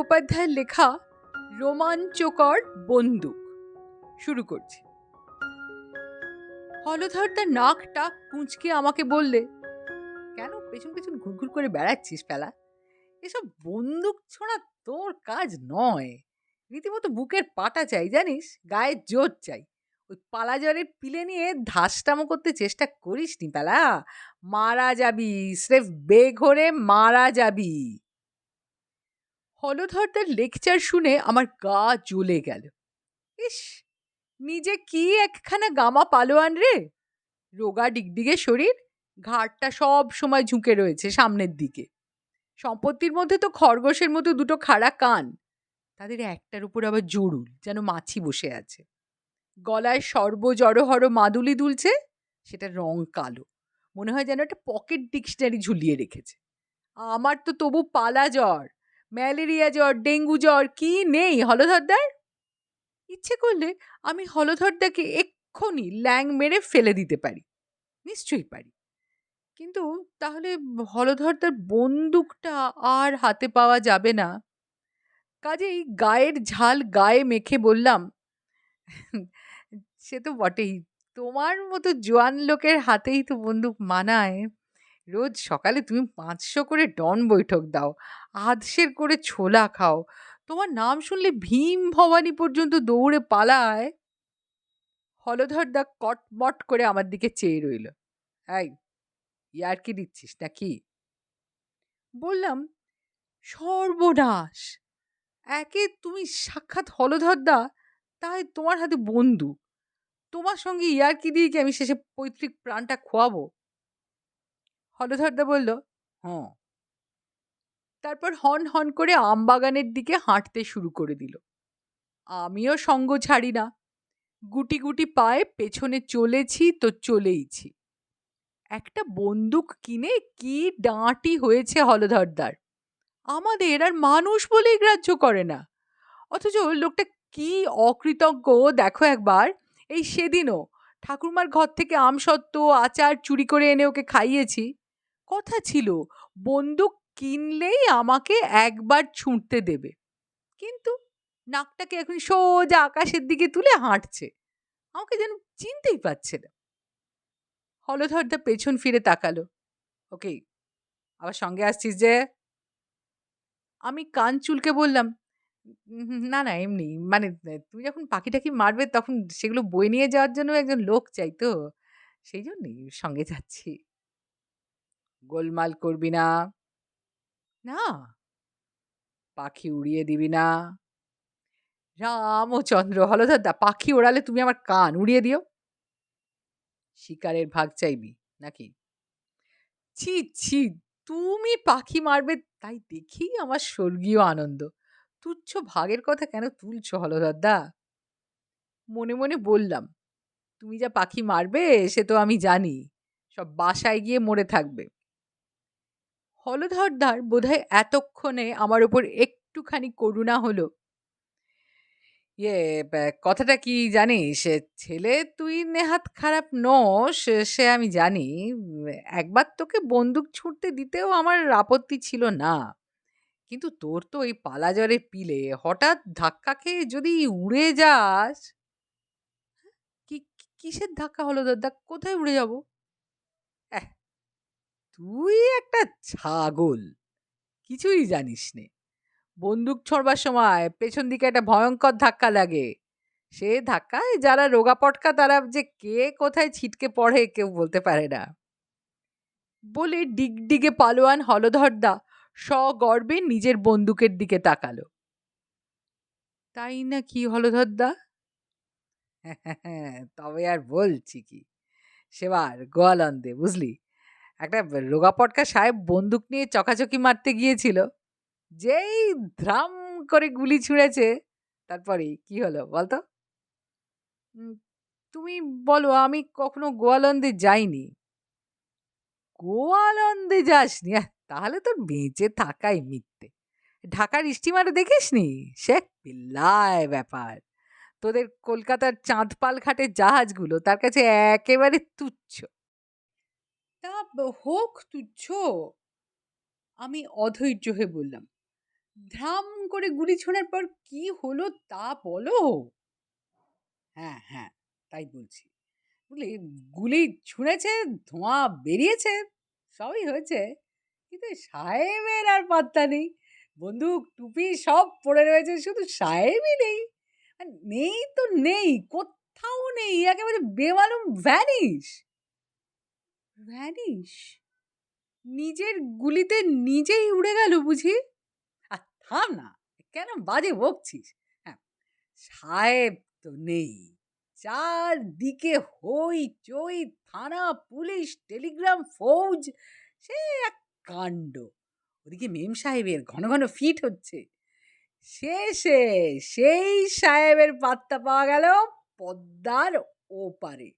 গঙ্গোপাধ্যায়ের লেখা রোমাঞ্চকর বন্দুক। শুরু করছি। হলধর তার নাকটা কুঁচকে আমাকে বললে, কেন পেছন পেছন ঘুরঘুর করে বেড়াচ্ছিস পেলা এসব বন্দুক ছোঁড়া তোর কাজ নয়। রীতিমতো বুকের পাটা চাই, জানিস? গায়ে জোর চাই। ওই পালাজরের পিলে নিয়ে ধাসটামো করতে চেষ্টা করিস নি পেলা মারা যাবি, স্রেফ বেঘরে মারা যাবি। হলধরদের লেকচার শুনে আমার গা জ্বলে গেল। ইস, নিজে কি একখানা গামা পালোয়ান রে? রোগা ডিগডিগে শরীর, ঘাড়টা সব সময় ঝুঁকে রয়েছে সামনের দিকে। সম্পত্তির মধ্যে তো খরগোশের মতো দুটো খাড়া কান। তাদের একটার উপর আবার জরুল যেন মাছি বসে আছে। গলায় সর্ব জড়হর মাদুলি দুলছে সেটা রং কালো। মনে হয় যেন একটা পকেট ডিকশনারি ঝুলিয়ে রেখেছে। আমার তো তবু পালা জ্বর। ম্যালেরিয়া জ্বর, ডেঙ্গু জ্বর, কি নেই? হলধরদার? ইচ্ছে করলে আমি হলধরদাকে এক্ষুনি ল্যাং মেরে ফেলে দিতে পারি। নিশ্চয়ই পারি। কিন্তু তাহলে হলধরদার বন্দুকটা আর হাতে পাওয়া যাবে না। কাজেই গায়ের ঝাল গায়ে মেখে বললাম, সে তো বটেই। তোমার মতো জোয়ান লোকের হাতেই তো বন্দুক মানায়। রোজ সকালে তুমি পাঁচশো করে ডন বৈঠক দাও আধসের করে ছোলা খাও। তোমার নাম শুনলে ভীম ভবানী পর্যন্ত দৌড়ে পালায়। হলধর দা কটমট করে আমার দিকে চেয়ে রইল। এই, ইয়ার কি দিচ্ছিস নাকি? বললাম, সর্বনাশ! একে তুমি সাক্ষাৎ হলধর দা, তাই তোমার হাতে বন্দুক তোমার সঙ্গে ইয়ার্কি দিয়ে কি আমি শেষে পৈতৃক প্রাণটা খোয়াবো? হলধরদা বলল হ্যাঁ। তারপর হন হন করে আমবাগানের দিকে হাঁটতে শুরু করে দিল। আমিও সঙ্গ ছাড়ি না। গুটি গুটি পায়ে পেছনে চলেছি তো চলেইছি। একটা বন্দুক কিনে কি ডাঁটি হয়েছে হলধরদার। আমাদের আর মানুষ বলেই গ্রাহ্য করে না। অথচ লোকটা কি অকৃতজ্ঞ দেখো একবার। এই সেদিনও ঠাকুরমার ঘর থেকে আমসত্ত্ব আচার চুরি করে এনে ওকে খাইয়েছি। কথা ছিল, বন্দুক কিনলেই আমাকে একবার ছুঁড়তে দেবে। কিন্তু নাকটাকে এখন সোজা আকাশের দিকে তুলে হাঁটছে। আমাকে যেন চিনতেই পারছে না। হলধরদা পেছন ফিরে তাকালো। ওকে, আবার সঙ্গে আসছিস যে? আমি কান চুলকে বললাম, না না, এমনি। মানে তুমি যখন পাখি টাকি মারবে তখন সেগুলো বয়ে নিয়ে যাওয়ার জন্য একজন লোক চাই তো। সেই জন্যই সঙ্গে যাচ্ছি। গোলমাল করবি না। না। পাখি উড়িয়ে দিবি না। রামচন্দ্র হলধরদা পাখি ওড়ালে তুমি আমার কান উড়িয়ে দিও। শিকারের ভাগ চাইবি নাকি? ছি ছি তুমি পাখি মারবে তাই দেখি আমার স্বর্গীয় আনন্দ। তুচ্ছ ভাগের কথা কেন তুলছ হলদরদা মনে মনে বললাম তুমি যা পাখি মারবে সে তো আমি জানি সব বাসায় গিয়ে মরে থাকবে। হলধরদার বোধহয় এতক্ষণে আমার ওপর একটুখানি করুণা হলো। ইয়ে কথাটা কি জানিস? ছেলে তুই নেহাত খারাপ নস, সে আমি জানি। একবার তোকে বন্দুক ছুটতে দিতেও আমার আপত্তি ছিল না। কিন্তু তোর তো ওই পালাজরে পিলে, হঠাৎ ধাক্কা খেয়ে যদি উড়ে যাস কি কিসের ধাক্কা হলো দাদা কোথায় উড়ে যাব? তুই একটা ছাগল, কিছুই জানিস নে। বন্দুক ছড়বার সময় পেছন দিকে একটা ভয়ঙ্কর ধাক্কা লাগে। সে ধাক্কায় যারা রোগা পটকা, তারা যে কে কোথায় ছিটকে পড়ে কেউ বলতে পারে না। বলে ডিগডিগে পালোয়ান হলধরদা সগর্বে নিজের বন্দুকের দিকে তাকালো। তাই না কি হলধরদা তবে আর বলছি কি, সেবার গোয়ালন্দে, বুঝলি? একটা রোগা পটকা সাহেব বন্দুক নিয়ে চকাচকি মারতে গিয়েছিল। যেই ধ্রাম করে গুলি ছুঁড়েছে, তারপরে কি হলো বলতো? তুমি বলো, আমি কখনো গোয়ালন্দে যাইনি। গোয়ালন্দে যাসনি? তাহলে তো বেঁচে থাকাই মিথ্যে। ঢাকার স্টিমারে দেখিসনি? সে পিল্লায় ব্যাপার। তোদের কলকাতার চাঁদপাল ঘাটের জাহাজগুলো তার কাছে একেবারে তুচ্ছ। তা হোক তুচ্ছ, আমি অধৈর্য হয়ে বললাম ধ্রাম করে গুলি ছোঁড়ার পর কি হলো তা বলো? হ্যাঁ হ্যাঁ তাই বলছি। বুঝলি গুলি ছুঁড়েছে, ধোঁয়া বেরিয়েছে, সবই হয়েছে, কিন্তু সাহেবের আর পাত্তা নেই। বন্দুক, টুপি সব পড়ে রয়েছে, শুধু সাহেবই নেই, আর নেই তো নেই, কোথাও নেই, একেবারে বেমালুম ভ্যানিশ ভ্যানিশ? নিজের গুলিতে নিজেই উড়ে গেল বুঝি? আর থাম না, কেন বাজে বকছিস? হ্যাঁ সাহেব তো নেই। চারদিকে হই চই, থানা, পুলিশ, টেলিগ্রাম, ফৌজ, সে এক কাণ্ড। ওদিকে মেম সাহেবের ঘন ঘন ফিট হচ্ছে। শেষে সেই সাহেবের পাত্তা পাওয়া গেল পদ্মার ওপারে।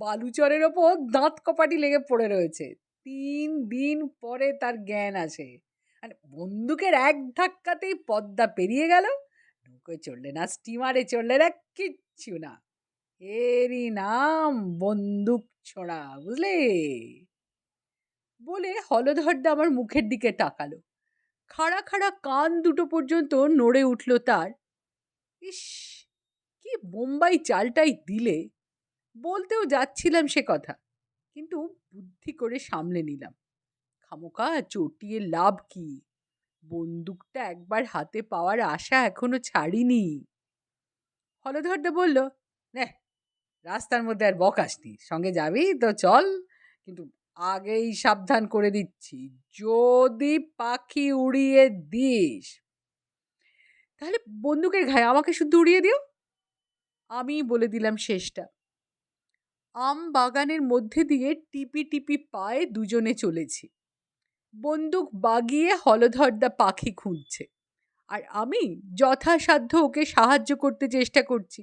বালুচরের ওপর দাঁত কপাটি লেগে পড়ে রয়েছে। তিন দিন পরে তার জ্ঞান আসে। মানে বন্দুকের এক ধাক্কাতেই পদ্মা পেরিয়ে গেল। নৌকোয় চললে না, স্টিমারে চললে না, কিচ্ছু না। এরই নাম বন্দুক ছোড়া, বুঝলে? বলে হলধরদা আমার মুখের দিকে তাকালো। খাড়া খাড়া কান দুটো পর্যন্ত নড়ে উঠল তার। ইস, কি বোম্বাই চালটাই দিলে। বলতেও যাচ্ছিলাম সে কথা, কিন্তু বুদ্ধি করে সামলে নিলাম। খামোকা চটিয়ে লাভ কি? বন্দুকটা একবার হাতে পাওয়ার আশা এখনও ছাড়িনি। হলধরদা বলল নে রাস্তার মধ্যে আর বকাসনি সঙ্গে যাবি তো চল, কিন্তু আগেই সাবধান করে দিচ্ছি। যদি পাখি উড়িয়ে দিস। তাহলে বন্দুকের ঘায়ে আমাকে শুধু উড়িয়ে দিও? আমি বলে দিলাম শেষটা। আম বাগানের মধ্যে দিয়ে টিপি টিপি পায়ে দুজনে চলেছি। বন্দুক বাগিয়ে হলধরদা পাখি খুঁজছে। আর আমি যথাসাধ্য ওকে সাহায্য করতে চেষ্টা করছি।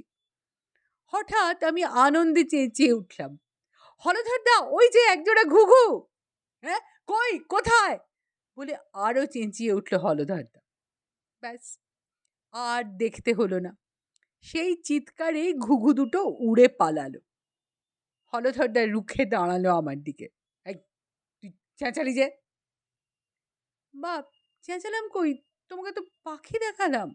হঠাৎ আমি আনন্দে চেঁচিয়ে উঠলাম, হলধরদা, ওই যে একজোড়া ঘুঘু! হ্যাঁ কই, কোথায়? বলে আরও চেঁচিয়ে উঠল হলধরদা। ব্যাস, আর দেখতে হলো না। সেই চিৎকারে ঘুঘু দুটো উড়ে পালালো। হলধরদা রুখে দাঁড়াল আমার দিকে। তুই চেঁচালি যে। বাপ, চেঁচালাম কই? তোমাকে তো পাখি দেখালাম।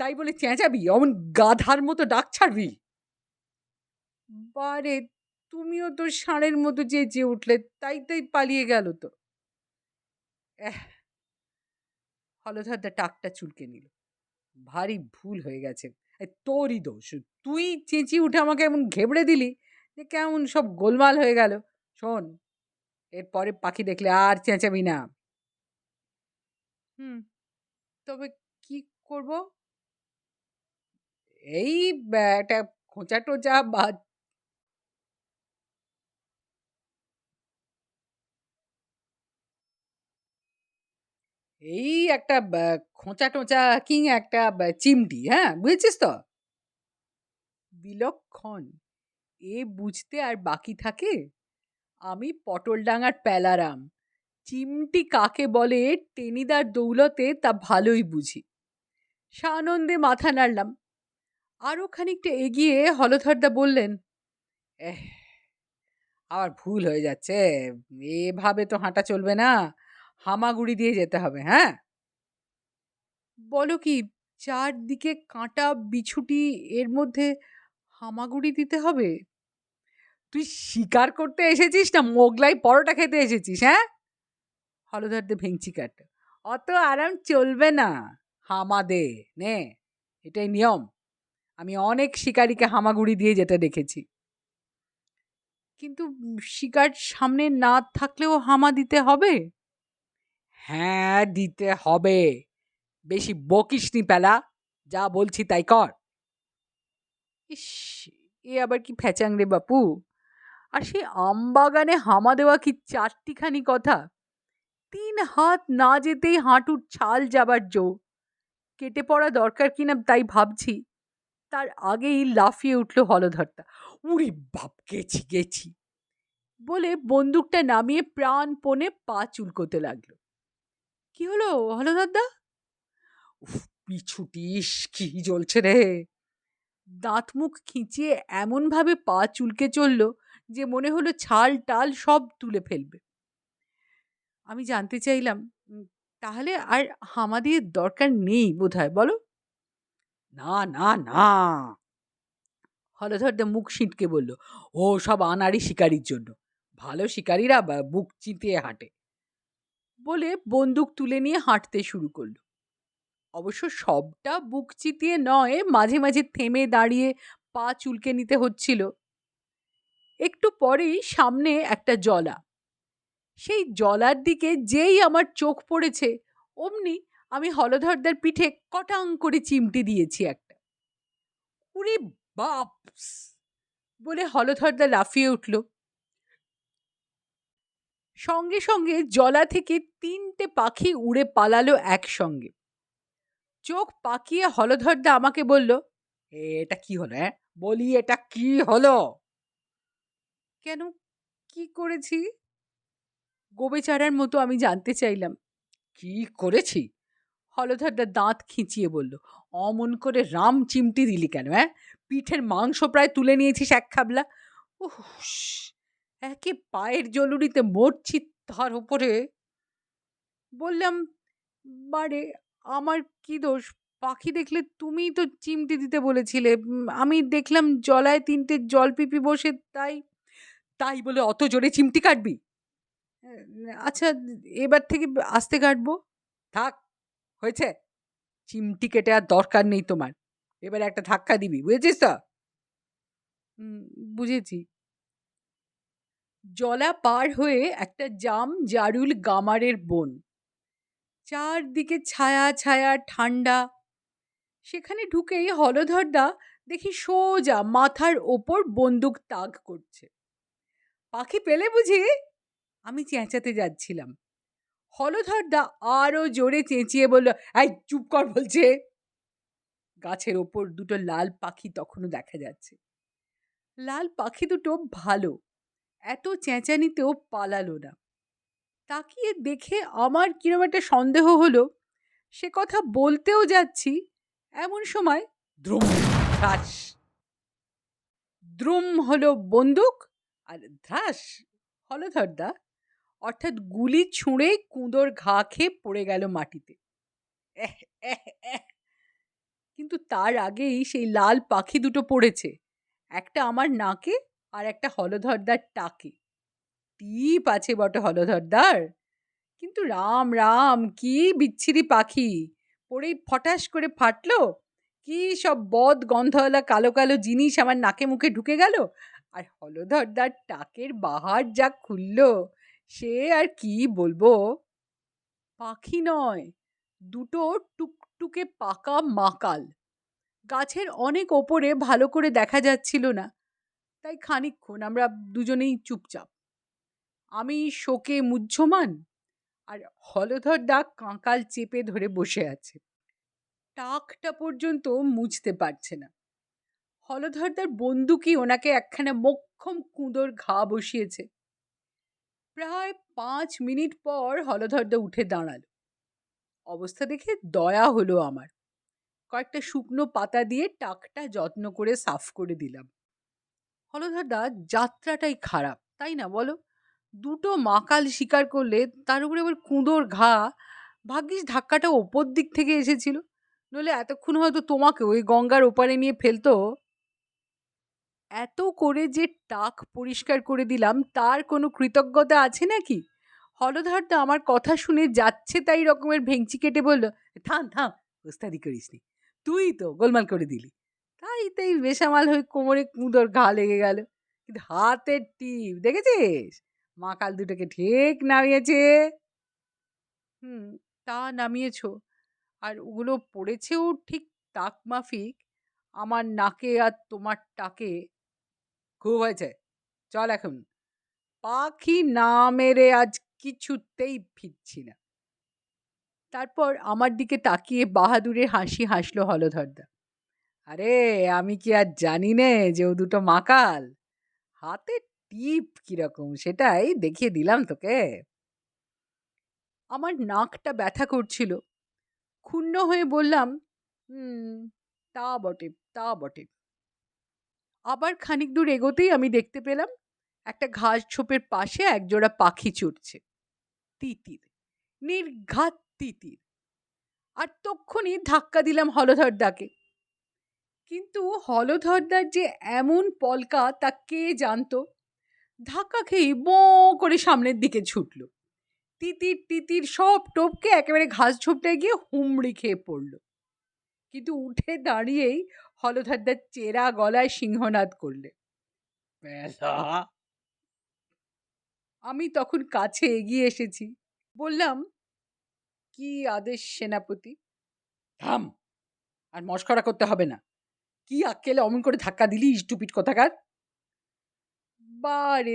তাই বলে চেঁচাবি? অমন গাধার মতো ডাক ছাড়বি? বারে, তুমিও তো ষাঁড়ের মতো যে যে উঠলে, তাই তাই পালিয়ে গেল তো। হলধরদা টাকটা চুলকে নিল। ভারী ভুল হয়ে গেছে। তোরই দোষ। তুই চেঁচিয়ে উঠে আমাকে এমন ঘেবড়ে দিলি? যে কেমন সব গোলমাল হয়ে গেল। শোন এরপরে পাখি দেখলে আর চেঁচাবি না। হুম তবে কি করব? এই একটা খোঁচা টোচা বা এই একটা খোঁচা টোচা কিং একটা চিমটি হ্যাঁ বুঝেছিস তো? বিলক্ষণ। এ বুঝতে আর বাকি থাকে? আমি পটলডাঙার প্যালারাম। চিমটি কাকে বলে টেনিদার দৌলতে তা ভালোই বুঝি। সানন্দে মাথা নাড়লাম। আরও খানিকটা এগিয়ে হলধরদা বললেন, এহ আবার ভুল হয়ে যাচ্ছে। এভাবে তো হাঁটা চলবে না। হামাগুড়ি দিয়ে যেতে হবে হ্যাঁ? বলো কি, চারদিকে কাঁটা বিছুটি এর মধ্যে হামাগুড়ি দিতে হবে? তুই শিকার করতে এসেছিস না? মোগলাই পরোটা খেতে এসেছিস হ্যাঁ? হলধরদে ভেঙচি কাট। অত আরাম চলবে না হামা দে নে। এটাই নিয়ম। আমি অনেক শিকারীকে হামাগুড়ি দিয়ে যেতে দেখেছি। কিন্তু শিকার সামনে না থাকলেও হামা দিতে হবে? হ্যাঁ দিতে হবে। বেশি বকিস নি পেলা যা বলছি তাই কর। ইস, এ আবার কি ফ্যাচাং রে বাপু? আর সেই আমবাগানে হামা দেওয়া কি চারটিখানি কথা? তিন হাত না যেতেই হাঁটুর ছাল যাবার জো। কেটে পড়া দরকার কিনা তাই ভাবছি। তার আগেই লাফিয়ে উঠল হলধরটা। উড়ি বাপ, গেছি গেছি। বলে বন্দুকটা নামিয়ে প্রাণপণে পা চুলকোতে লাগল। কি হলো হলধরদা পিছুটিস কি জ্বলছে রে। দাঁত মুখ খিঁচিয়ে এমনভাবে পা চুলকে চলল যে মনে হলো ছাল টাল সব তুলে ফেলবে। আমি জানতে চাইলাম তাহলে আর হামাদির দরকার নেই বোধহয়, বলো? না না না। হলধরদা মুখ সিঁটকে বলল, ও সব আনাড়ি শিকারির জন্য। ভালো শিকারীরা বুক চিতিয়ে হাঁটে। বলে বন্দুক তুলে নিয়ে হাঁটতে শুরু করল। অবশ্য সবটা বুক চিতিয়ে নয়, মাঝে মাঝে থেমে দাঁড়িয়ে পা চুলকে নিতে হচ্ছিল। একটু পরেই সামনে একটা জলা। সেই জলার দিকে যেই আমার চোখ পড়েছে অমনি আমি হলধরদার পিঠে কটাং করে চিমটি দিয়েছি একটা। উরে বাপস! বলে হলধরদা লাফিয়ে উঠল। সঙ্গে সঙ্গে জলা থেকে তিনটে পাখি উড়ে পালালো একসঙ্গে। চোখ পাকিয়ে হলধরদা আমাকে বলল "এ, এটা কি হলো হ্যাঁ বলি এটা কি হলো? কেন? কি করেছি? গোবেচারার মতো আমি জানতে চাইলাম। কি করেছি? হলধরদা দাঁত খিঁচিয়ে বলল, অমন করে রাম চিমটি দিলি কেন হ্যাঁ পিঠের মাংস প্রায় তুলে নিয়েছিস এক খাবলা। উহ একে পায়ের জলুরিতে মরছি তার উপরে। বললাম, বারে, আমার কি দোষ? পাখি দেখলে তুমিই তো চিমটি দিতে বলেছিলে। আমি দেখলাম জলায় তিনটে জল জলপিপি বসে, তাই তাই বলে অত জোরে চিমটি কাটবি? আচ্ছা এবার থেকে আস্তে কাটবো। থাক হয়েছে। চিমটি কেটে আর দরকার নেই তোমার। এবার একটা ধাক্কা দিবি বুঝেছিস তো? বুঝেছি। জলা পার হয়ে একটা জাম জারুল গামারের বন। চারদিকে ছায়া ছায়া ঠান্ডা। সেখানে ঢুকেই হলধরদা দেখি সোজা মাথার ওপর বন্দুক তাক করছে। পাখি পেলে বুঝি? আমি চেঁচাতে যাচ্ছিলাম। হলধরদা আরও জোরে চেঁচিয়ে বলল, এই, চুপ কর, বলছে। গাছের ওপর দুটো লাল পাখি তখনও দেখা যাচ্ছে। লাল পাখি দুটো ভালো, এত চেঁচানিতেও পালালো না। তাকিয়ে দেখে আমার কিরম একটা সন্দেহ হলো, সে কথা বলতেও যাচ্ছি, এমন সময় দ্রুম দ্রুম হলো বন্দুক আর ধ্রাস হলধরদা অর্থাৎ গুলি ছুঁড়ে কুঁদোর ঘা খেয়ে পড়ে গেল মাটিতে। কিন্তু তার আগেই সেই লাল পাখি দুটো পড়েছে। একটা আমার নাকে আর একটা হলধরদার টাকে। টিপ আছে বটে হলধরদার। কিন্তু রাম রাম, কি বিচ্ছিরি পাখি! পড়েই ফটাস করে ফাটলো। কি সব বদ গন্ধওয়ালা কালো কালো জিনিস আমার নাকে মুখে ঢুকে গেল? আর হলধরদার টাকের বাহার যা খুললো, সে আর কি বলব? পাখি নয়, দুটো টুকটুকে পাকা মাকাল। গাছের অনেক ওপরে ভালো করে দেখা যাচ্ছিল না, তাই খানিকক্ষণ আমরা দুজনেই চুপচাপ। আমি শোকে মুহ্যমান আর হলধর ডাক কাঁকাল চেপে ধরে বসে আছে। টাকটা পর্যন্ত মুছতে পারছে না। হলধরদার বন্দুকই ওনাকে একখানা মক্ষম কুঁদোর ঘা বসিয়েছে। প্রায় পাঁচ মিনিট পর হলধরদা উঠে দাঁড়াল। অবস্থা দেখে দয়া হলো আমার। কয়েকটা শুকনো পাতা দিয়ে টাকটা যত্ন করে সাফ করে দিলাম। হলধরদা, যাত্রাটাই খারাপ, তাই না বলো? দুটো মাকাল শিকার করলে তার উপরে আবার কুঁদোর ঘা? ভাগ্যিস ধাক্কাটা ওপর দিক থেকে এসেছিল। নইলে এতক্ষণ হয়তো তোমাকে ওই গঙ্গার ওপারে নিয়ে ফেলতো। এত করে যে টাক পরিষ্কার করে দিলাম, তার কোনো কৃতজ্ঞতা আছে নাকি? হলধরদা আমার কথা শুনে যাচ্ছে তাই রকমের ভেঙচি কেটে বলল, থাম থাম, ওস্তাদি করিস নি, তুই তো গোলমাল করে দিলি। তাই তাই বেসামাল হয়ে কোমরে কুঁদর ঘা লেগে গেল। কিন্তু হাতের টিপ, দেখেছিস? মাকাল দুটোকে ঠিক নামিয়েছে। হুম, তা নামিয়েছো। আর ওগুলো পড়েছেও ঠিক তাক মাফিক। আমার নাকে আর তোমার টাকে খুব হয়েছে। চল এখন। পাখি না মেরে আজ কিছুতেই ফিরছি না। তারপর আমার দিকে তাকিয়ে বাহাদুরের হাসি হাসলো হলধরদা। আরে, আমি কি আর জানি নে যে ও দুটো মাকাল? হাতে টিপ কীরকম, সেটাই দেখিয়ে দিলাম তোকে। আমার নাকটা ব্যথা করছিল। ক্ষুণ্ণ হয়ে বললাম, হুম, তা বটে তা বটে। আবার খানিক দূর এগোতেই আমি দেখতে পেলাম, একটা ঘাস ঝোপের পাশে একজোড়া পাখি চড়ছে। তিতির, নির্ঘাত তিতির। আর তক্ষুনি ধাক্কা দিলাম হলধরদাকে। কিন্তু হলধরদার যে এমন পলকা তা কে জানতো? ধাক্কা খেয়ে বো করে সামনের দিকে ছুটল। তিতির তিতির সব টোপকে একেবারে ঘাস ঝোপটায় গিয়ে হুমড়ি খেয়ে পড়ল। কিন্তু উঠে দাঁড়িয়েই হলধরদার চেরা গলায় সিংহনাদ করলে! আমি তখন কাছে এগিয়ে এসেছি। বললাম, কি আদেশ সেনাপতি? থাম, আর মস্করা করতে হবে না। কি আক্কেলে অমন করে ধাক্কা দিলি স্টুপিট কোথাকার? বারে,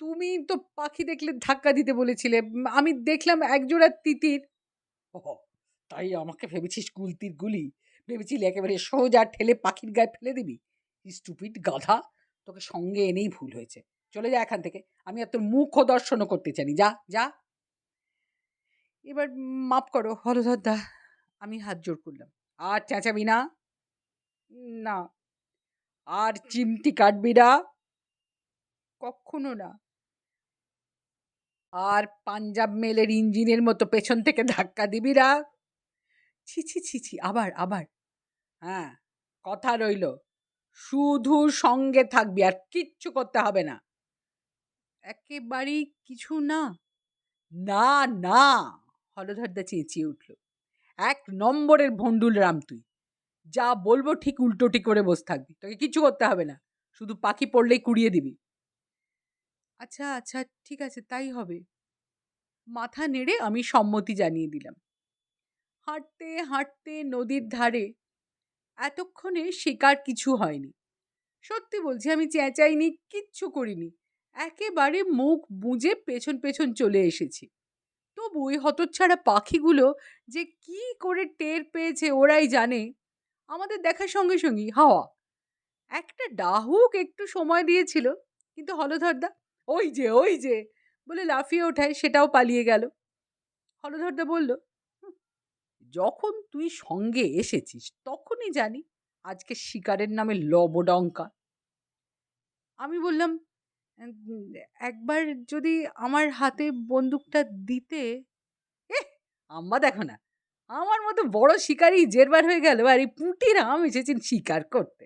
তুমি তো পাখি দেখলে ধাক্কা দিতে বলেছিলে। আমি দেখলাম একজোড়া তিতির। তাই আমাকে ভেবেছিস গুলতির গুলি? ভেবেছিলি একেবারে সোজা ঠেলে পাখির গায়ে ফেলে দিবি? স্টুপিট গাধা, তোকে সঙ্গে এনেই ভুল হয়েছে। চলে যা এখান থেকে, আমি আর তোর মুখ দর্শনও করতে চাই যা যা। এবার মাপ করো, হলধরদা, আমি হাত জোর করলাম। আর চেঁচাবি না? না। আর চিমটি কাটবি না? কখনো না। আর পাঞ্জাব মেলের ইঞ্জিনের মতো পেছন থেকে ধাক্কা দিবি না? ছি ছি আবার আবার। হ্যাঁ কথা রইল। শুধু সঙ্গে থাকবি আর কিচ্ছু করতে হবে না। একেবারেই কিছু না। না না, হলধরদা চেঁচিয়ে উঠল। এক নম্বরের ভণ্ডুল রাম তুই। যা বলব ঠিক উল্টোটি করে বসে থাকবি। তোকে কিছু করতে হবে না। শুধু পাখি পড়লেই কুড়িয়ে দিবি। আচ্ছা আচ্ছা ঠিক আছে, তাই হবে। মাথা নেড়ে আমি সম্মতি জানিয়ে দিলাম। হাঁটতে হাঁটতে নদীর ধারে এতক্ষণে শিকার কিছু হয়নি। সত্যি বলছি আমি চেঁচাইনি কিচ্ছু করিনি। একেবারে মুখ বুজে পেছন পেছন চলে এসেছি। তবু ওই হতচ্ছাড়া পাখিগুলো যে কি করে টের পেয়েছে ওরাই জানে। আমাদের দেখার সঙ্গে সঙ্গেই হাওয়া। একটা ডাহুক একটু সময় দিয়েছিল কিন্তু হলধরদা ওই যে ওই যে! বলে লাফিয়ে ওঠায় সেটাও পালিয়ে গেল। হলধরদা বলল "হুঁ, যখন তুই সঙ্গে এসেছিস, তখনই জানি আজকে শিকারের নামে লবডঙ্কা আমি বললাম একবার যদি আমার হাতে বন্দুকটা দিতে এহ, আম্মা দেখো না, আমার মতো বড় শিকারই জেরবার হয়ে গেল আর এই পুঁটির আম এসেছেন শিকার করতে।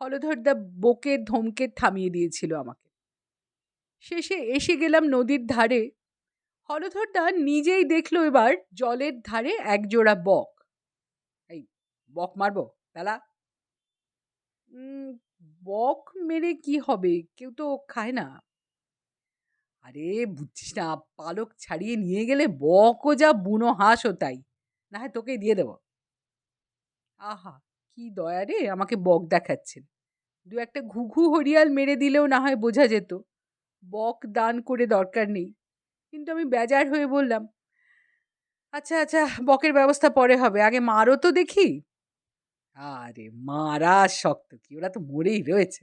হলধরদা বকে ধমকে থামিয়ে দিয়েছিল আমাকে। শেষে এসে গেলাম নদীর ধারে হলধরদা নিজেই দেখল এবার জলের ধারে একজোড়া বক। এই বক মারবো তালা বক মেরে কি হবে? কেউ তো খায় না। আরে, বুঝছিস না, পালক ছাড়িয়ে নিয়ে গেলে বকও যা বুনো হাঁসও তাই। না হয় তোকে দিয়ে দেব। আহা, কি দয়া রে, আমাকে বক দেখাচ্ছেন। দু একটা ঘুঘু হরিয়াল মেরে দিলেও না হয় বোঝা যেত। বক দান করে দরকার নেই। কিন্তু আমি বেজার হয়ে বললাম আচ্ছা আচ্ছা বকের ব্যবস্থা পরে হবে, আগে মারও তো দেখি। আরে, মারা শক্ত কি, ওরা তো মরেই রয়েছে।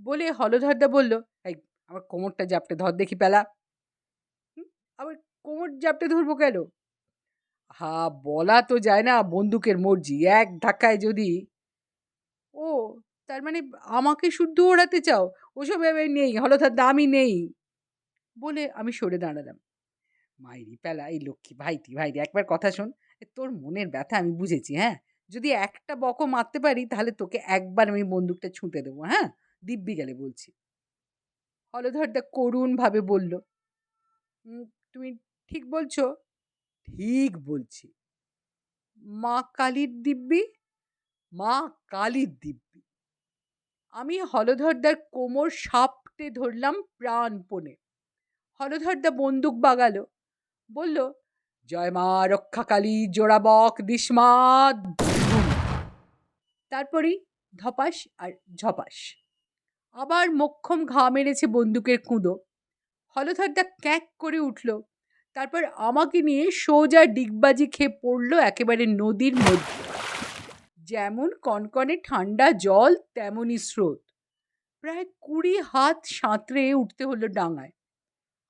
বলে হলধরদা বলল, এই, আমার কোমরটা জাপটে ধর দেখি পেলা। আবার কোমর জাপটে ধরবো কেন? হা, বলা তো যায় না, বন্দুকের মর্জি, এক ধাক্কায় যদি ও, তার মানে আমাকে শুদ্ধ ওড়াতে চাও? ওসব নেই হলধার দামই নেই। বলে আমি সরে দাঁড়ালাম। মাইরি পেলা, এই লক্ষ্মী, ভাইটি ভাইটি একবার কথা শোন। তোর মনের ব্যথা আমি বুঝেছি হ্যাঁ? যদি একটা বকও মারতে পারি, তাহলে তোকে একবার আমি বন্দুকটা ছুঁতে দেবো হ্যাঁ? দিব্যি গেলে বলছি। হলধরদা করুণভাবে বলল তুমি ঠিক বলছো? ঠিক বলছি। মা কালীর দিব্যি? মা কালীর দিব্যি। আমি হলধরদার কোমর সাপটে ধরলাম প্রাণপণে। হলধরদা বন্দুক বাগালো। বলল, জয় মা রক্ষাকালী জোড়াবক দিসমা। তারপরেই ধপাস আর ঝপাস। আবার মক্ষম ঘা মেরেছে বন্দুকের কুঁদো। হলধরদা ক্যাক করে উঠল। তারপর আমাকে নিয়ে সোজা ডিগবাজি খেয়ে পড়ল একেবারে নদীর মধ্যে। যেমন কনকনে ঠান্ডা জল, তেমনই স্রোত। প্রায় কুড়ি হাত সাঁতরে উঠতে হলো ডাঙায়।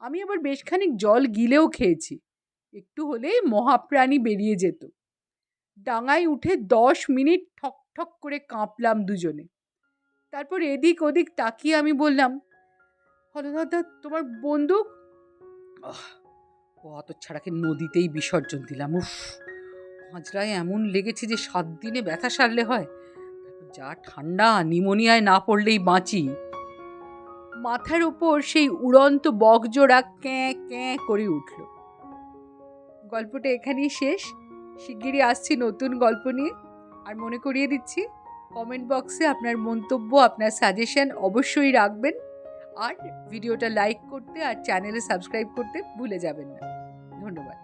আমি আবার বেশ খানিক জল গিলেও খেয়েছি। একটু হলেই মহাপ্রাণী বেরিয়ে যেত। ডাঙায় উঠে দশ মিনিট ঠক ঠক করে কাঁপলাম দুজনে। তারপর এদিক ওদিক তাকিয়ে আমি বললাম, হলদাদা, তোমার বন্দুক? ও ছাড়াকে নদীতেই বিসর্জন দিলাম, উফ! হাজরায় এমন লেগেছে যে সাত দিনে ব্যথা সারলে হয়। যা ঠান্ডা, নিমোনিয়ায় না পড়লেই বাঁচি। মাথার ওপর সেই উড়ন্ত বকজোড়া ক্যাঁ ক্যাঁ করে উঠল। গল্পটা এখানেই শেষ। শিগগিরই আসছি নতুন গল্প নিয়ে। আর মনে করিয়ে দিচ্ছি কমেন্ট বক্সে আপনার মন্তব্য, আপনার সাজেশন অবশ্যই রাখবেন। আর ভিডিওটা লাইক করতে আর চ্যানেলে সাবস্ক্রাইব করতে ভুলে যাবেন না। ধন্যবাদ।